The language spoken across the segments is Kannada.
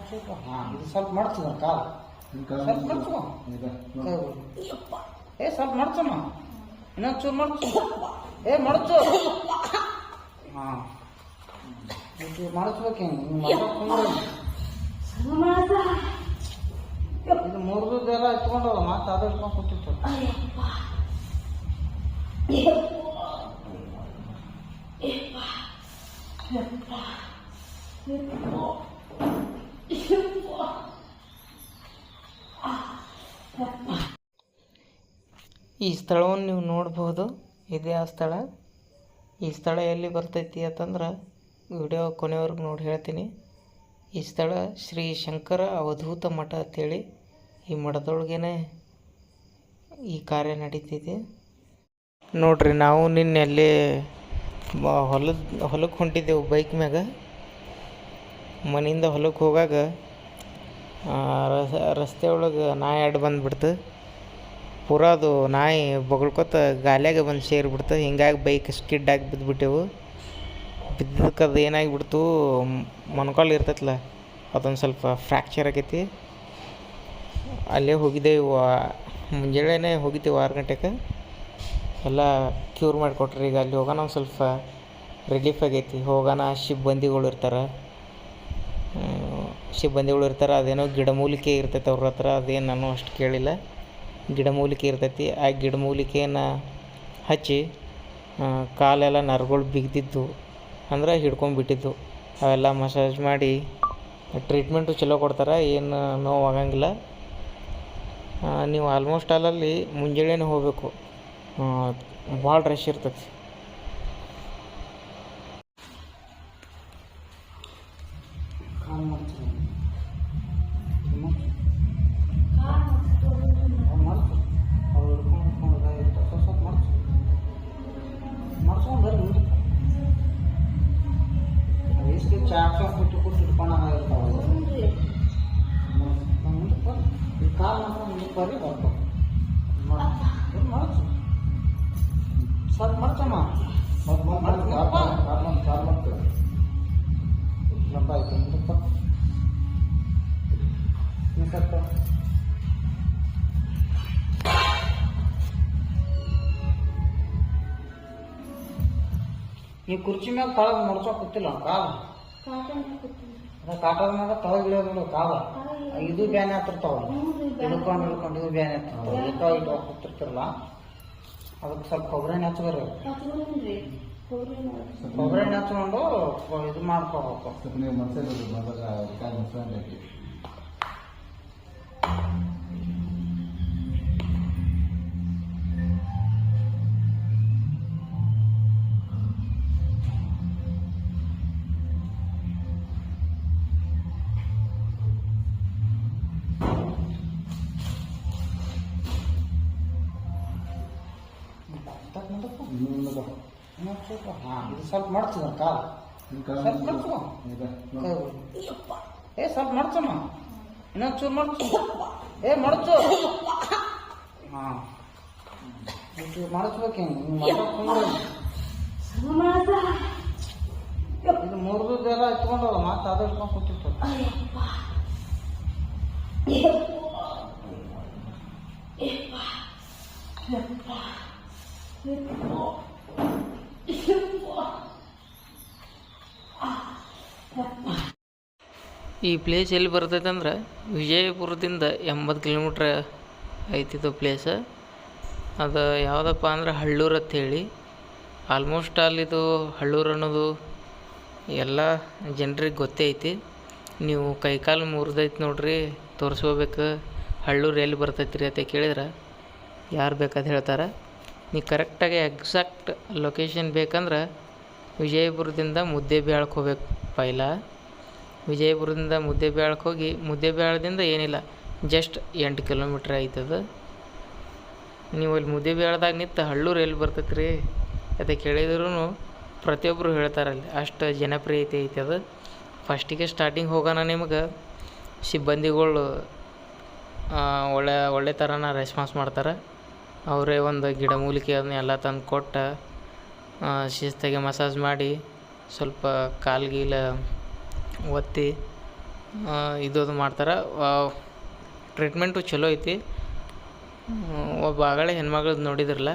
ಸ್ವಲ್ಪ ಹಾಂ ಇದು ಸ್ವಲ್ಪ ಮಾಡ್ತದ ಕಾಲು ನಿನ್ ಕಾಲ್ ಸ್ವಲ್ಪ ಮುಗ್ದು. ಮಾಡ್ಕೊ. ಇದೆ. ಕೈ ಬಿಡು. ಏ ಸ್ವಲ್ಪ ಮಾಡ್ಸಮ್ಮ ಇನ್ನೊಂದು ಚೂರು ಮಾಡ್ಸು ಏ ಮಡಚು ಹಾಂ ಇದು ಮಾಡಿಸ್ಬೇಕು ಹಿಂಗೆ ಇದು ಮುರಿದೆಲ್ಲ ಎತ್ಕೊಂಡಲ್ಲ ಮತ್ತೆ ಅದು ಇಟ್ಕೊಂಡು ಕೂತಿತ್ತು ಈ ಸ್ಥಳವನ್ನು ನೀವು ನೋಡ್ಬೋದು. ಇದೇ ಆ ಸ್ಥಳ. ಈ ಸ್ಥಳ ಎಲ್ಲಿ ಬರ್ತೈತಿ ಅಂತಂದ್ರೆ ವಿಡಿಯೋ ಕೊನೆವರೆಗೂ ನೋಡಿ ಹೇಳ್ತೀನಿ. ಈ ಸ್ಥಳ ಶ್ರೀ ಶಂಕರ ಅವಧೂತ ಮಠ ಅಂತೇಳಿ ಈ ಮಠದೊಳಗೇನೆ ಈ ಕಾರ್ಯ ನಡೀತಿದೆ ನೋಡ್ರಿ, ನಾವು ನಿನ್ನೆ ಅಲ್ಲಿ ಹೊಲದ ಹೊಲಕ್ಕೆ ಹೊಂಟಿದ್ದೆವು ಬೈಕ್ ಮ್ಯಾಗ. ಮನೆಯಿಂದ ಹೊಲಕ್ಕೆ ಹೋಗಾಗ ರಸ್ತೆ ಒಳಗೆ ನಾಯಿ ಅಡ್ಡ ಬಂದುಬಿಡ್ತು. ಪೂರ ಅದು ನಾಯಿ ಬೊಗಳ್ಕೊತ ಗಾಲ್ಯಾಗ ಬಂದು ಸೇರಿಬಿಡ್ತು. ಹಿಂಗಾಗಿ ಬೈಕ್ ಸ್ಕಿಡ್ ಆಗಿ ಬಿದ್ದುಬಿಟ್ಟೆವು ಬಿದ್ದಕ್ಕೆ ಅದು ಏನಾಗಿಬಿಡ್ತು, ಮೊಣಕಾಲು ಇರ್ತೈತಲ್ಲ ಅದೊಂದು ಸ್ವಲ್ಪ ಫ್ರ್ಯಾಕ್ಚರ್ ಆಗೈತಿ. ಅಲ್ಲೇ ಹೋಗಿದ್ದೆವು ಮುಂಜಾನೆ ಮುಂಜಾನೆನೇ ಹೋಗಿದ್ದೆವು ಆರು ಗಂಟೆಗೆ ಎಲ್ಲ ಕ್ಯೂರ್ ಮಾಡಿಕೊಟ್ರಿ. ಈಗ ಅಲ್ಲಿ ಹೋಗೋಣ ಒಂದು ಸ್ವಲ್ಪ ರಿಲೀಫ್ ಆಗೈತಿ. ಹೋಗೋಣ ಸಿಬ್ಬಂದಿಗಳು ಇರ್ತಾರೆ. ಸಿಬ್ಬಂದಿಗಳು ಇರ್ತಾರೆ, ಅದೇನೋ ಗಿಡಮೂಲಿಕೆ ಇರ್ತೈತೆ ಅವ್ರ ಹತ್ರ, ಅದೇನು ನಾನು ಅಷ್ಟು ಕೇಳಿಲ್ಲ. ಗಿಡಮೂಲಿಕೆ ಇರ್ತೈತಿ. ಆ ಗಿಡಮೂಲಿಕೆಯನ್ನು ಹಚ್ಚಿ ಕಾಲೆಲ್ಲ ನರಗಳು ಬಿಗ್ದಿದ್ದು, ಅಂದ್ರೆ ಹಿಡ್ಕೊಂಡ್ಬಿಟ್ಟಿದ್ದು ಅವೆಲ್ಲ ಮಸಾಜ್ ಮಾಡಿ ಟ್ರೀಟ್ಮೆಂಟು ಚಲೋ ಕೊಡ್ತಾರೆ, ಏನು ನೋವು ಆಗಂಗಿಲ್ಲ ನೀವು ಆಲ್ಮೋಸ್ಟ್ ಅಲ್ಲಲ್ಲಿ ಮುಂಜಾನೆ ಹೋಗಬೇಕು. ಭಾಳ ರಶ್ ಇರ್ತೈತಿ. ಕಾಲ್ ಮಾಡ್ತೇವೆ. ಲಂಬ ಆಯ್ತು ಮುಂದಕ್ಕೆ ಬಾ ನೀನು ಸ್ವಲ್ಪ ನೀವು ಕುರ್ಚಿ ಮ್ಯಾಗ ತಳಗ ಮಡ್ಸೋ ಕೂತಿಲ್ಲ ಕಾಲು ಅದ ಕಾಟದ ಮ್ಯಾಗ ತಳಗ ಇಳಿಯೋದಿಲ್ಲ ಕಾಲ. ಇದು ಬ್ಯಾನೆ ಹತ್ತಿರ್ತಾವ ಹಿಡ್ಕೊಂಡು ಹಿಡ್ಕೊಂಡು ಇದು ಬ್ಯಾನೆ ಹತ್ತಿರ್ತಾವ ಇಟ್ಟು ಅದಕ್ಕೆ ಸ್ವಲ್ಪ ಕೊಬ್ಬರಿ ಎಣ್ಣೆ ಹಚ್ಬೇರಿ ಕೊಬ್ಬರಿ ಎಣ್ಣೆ ಹಚ್ಕೊಂಡು ಇದು ಮಾಡ್ಕೋಬೇಕು. ಸ್ವಲ್ಪ ಹಾಂ ಇದು ಸ್ವಲ್ಪ ಕಾಲ್ ಸ್ವಲ್ಪ. ಏ ಸ್ವಲ್ಪ ಮಾಡ್ಸಮ್ಮ ಇನ್ನೊಂದು ಚೂರು ಮಾಡ್ಸು ಏ ಮಾಡ್ತು ಹಾಂ ಇದು ಮುರಿದು ಎಲ್ಲ ಇದು ಮಾತು ಅದು ಇಟ್ಕೊಂಡು ಈ ಪ್ಲೇಸ್ ಎಲ್ಲಿ ಬರ್ತೈತೆ ಅಂದ್ರೆ ವಿಜಯಪುರದಿಂದ ಎಂಬತ್ತು ಕಿಲೋಮೀಟ್ರ್ ಐತಿದು ಪ್ಲೇಸ ಅದು ಯಾವುದಪ್ಪ ಅಂದ್ರೆ ಹಳ್ಳೂರು ಅಂಥೇಳಿ ಆಲ್ಮೋಸ್ಟ್ ಅಲ್ಲಿದು ಹಳ್ಳೂರು ಅನ್ನೋದು ಎಲ್ಲ ಜನರಿಗೆ ಗೊತ್ತೇ ಐತಿ. ನೀವು ಕೈಕಾಲು ಮುರಿದೈತೆ ನೋಡ್ರಿ, ತೋರಿಸ್ಕೋಬೇಕು. ಹಳ್ಳೂರು ಎಲ್ಲಿ ಬರ್ತೈತ್ರಿ ಅಂತ ಕೇಳಿದ್ರೆ, ಯಾರು ಬೇಕಾದ್ ಹೇಳ್ತಾರೆ. ನೀವು ಕರೆಕ್ಟಾಗಿ ಎಕ್ಸಾಕ್ಟ್ ಲೊಕೇಶನ್ ಬೇಕಂದ್ರೆ ವಿಜಯಪುರದಿಂದ ಮುದ್ದೇಬ್ಯಾಳಕ್ಕೆ ಹೋಗ್ಬೇಕು ಪೈಲ. ವಿಜಯಪುರದಿಂದ ಮುದ್ದೇಬ್ಯಾಳಕ್ಕೆ ಹೋಗಿ, ಮುದ್ದೇಬ್ಯಾಳದಿಂದ ಏನಿಲ್ಲ ಜಸ್ಟ್ ಎಂಟು ಕಿಲೋಮೀಟ್ರ್ ಆಯ್ತದ. ನೀವು ಅಲ್ಲಿ ಮುದ್ದೇಬಿಹಾಳದಾಗ ನಿಂತು ಹಳ್ಳೂರು ಎಲ್ಲಿ ಬರ್ತೈತೆ ರೀ ಅದಕ್ಕೆ ಕೇಳಿದ್ರು ಪ್ರತಿಯೊಬ್ಬರು ಹೇಳ್ತಾರೆ ಅಲ್ಲಿ, ಅಷ್ಟು ಜನಪ್ರಿಯತೆ ಐತೆ ಅದು ಫಸ್ಟಿಗೆ ಸ್ಟಾರ್ಟಿಂಗ್ ಹೋಗೋಣ ನಿಮಗೆ, ಸಿಬ್ಬಂದಿಗಳು ಒಳ್ಳೆ ಒಳ್ಳೆ ಥರನ ರೆಸ್ಪಾನ್ಸ್ ಮಾಡ್ತಾರೆ. ಅವರೇ ಒಂದು ಗಿಡಮೂಲಿಕೆ ಅದನ್ನ ಎಲ್ಲ ತಂದು ಕೊಟ್ಟು ಶಿಸ್ತಾಗಿ ಮಸಾಜ್ ಮಾಡಿ, ಸ್ವಲ್ಪ ಕಾಲು ಗೀಲ ಒತ್ತಿ ಇದು ಅದು ಮಾಡ್ತಾರೆ. ಟ್ರೀಟ್ಮೆಂಟು ಚಲೋ ಐತಿ. ಒಬ್ಬ ಆಗಳೇ ಹೆಣ್ಮಗಳದ್ದು ನೋಡಿದ್ರಲ್ಲ,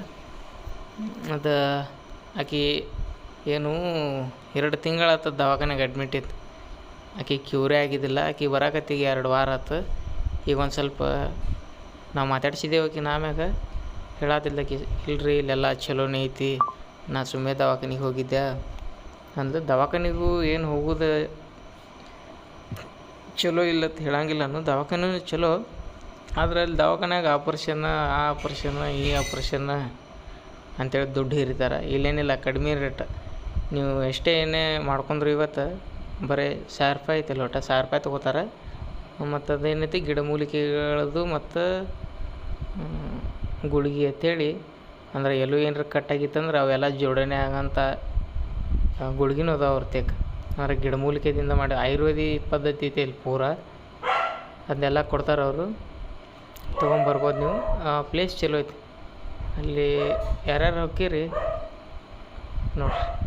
ಅದು ಆಕೆ ಏನು ಎರಡು ತಿಂಗಳಾತ ದವಾಖಾನೆಗೆ ಅಡ್ಮಿಟ್ ಇತ್ತು ಆಕೆ ಕ್ಯೂರೇ ಆಗಿದ್ದಿಲ್ಲ, ಆಕೆ ಬರಾಕತ್ತಿಗೆ ಎರಡು ವಾರ ಆತು. ಈಗ ಒಂದು ಸ್ವಲ್ಪ ನಾವು ಮಾತಾಡ್ಸಿದ್ದೇವೆ ಆಕೆ ಆಮ್ಯಾಗ ಹೇಳತ್ತಿದ್ದಕಿ ಇಲ್ರಿ, ಇಲ್ಲೆಲ್ಲ ಚಲೋನೇ ಐತಿ. ನಾ ಸುಮ್ಮನೆ ದವಾಖಾನಿಗೆ ಹೋಗಿದ್ದೆ. ಅಂದ್ರೆ ದವಾಖಾನಿಗೂ ಏನು ಹೋಗೋದು? ಚಲೋ ಇಲ್ಲ ಅಂತ ಹೇಳಂಗಿಲ್ಲ ನಾನು. ದವಾಖಾನೆ ಚಲೋ. ಆದ್ರೆ ಅಲ್ಲಿ ದವಾಖಾನ್ಯಾಗ ಆಪ್ರೇಷನ್, ಆ ಆಪ್ರೇಷನ್, ಈ ಆಪ್ರೇಷನ್ ಅಂತೇಳಿ ದುಡ್ಡು ಹಿರಿತಾರೆ. ಇಲ್ಲೇನಿಲ್ಲ, ಕಡಿಮೆ ರೇಟ್. ನೀವು ಎಷ್ಟೇ ಏನೇ ಮಾಡ್ಕೊಂಡ್ರು ಇವತ್ತು, ಬರೀ ಸಾವಿರ ರೂಪಾಯಿ ಐತೆ ಲೋಟ ಸಾವಿರ ರೂಪಾಯಿ ತೊಗೋತಾರೆ. ಮತ್ತು ಅದೇನೈತಿ ಗಿಡಮೂಲಿಕೆಗಳದು ಮತ್ತು ಗುಳಿಗೆ ಅಂತೇಳಿ, ಅಂದ್ರೆ ಎಲ್ಲೂ ಏನಾರ ಕಟ್ಟಾಗಿತ್ತಂದ್ರೆ ಅವೆಲ್ಲ ಜೋಡಣೆ ಆಗಂಥ ಗುಳ್ಗಿನೂ ಅದಾವ ಅವ್ರ ತೆಕ್ ಅಂದ್ರೆ ಗಿಡಮೂಲಿಕೆದಿಂದ ಮಾಡಿ ಆಯುರ್ವೇದಿ ಪದ್ಧತಿ ಐತಿ ಇಲ್ಲಿ ಪೂರ. ಅದನ್ನೆಲ್ಲ ಕೊಡ್ತಾರೆ ಅವರು. ತೊಗೊಂಬರ್ಬೋದು ನೀವು. ಪ್ಲೇಸ್ ಚಲೋ ಐತಿ. ಅಲ್ಲಿ ಯಾರ್ಯಾರು ಹೋಗ್ತೀರಿ ನೋಡ್ರಿ.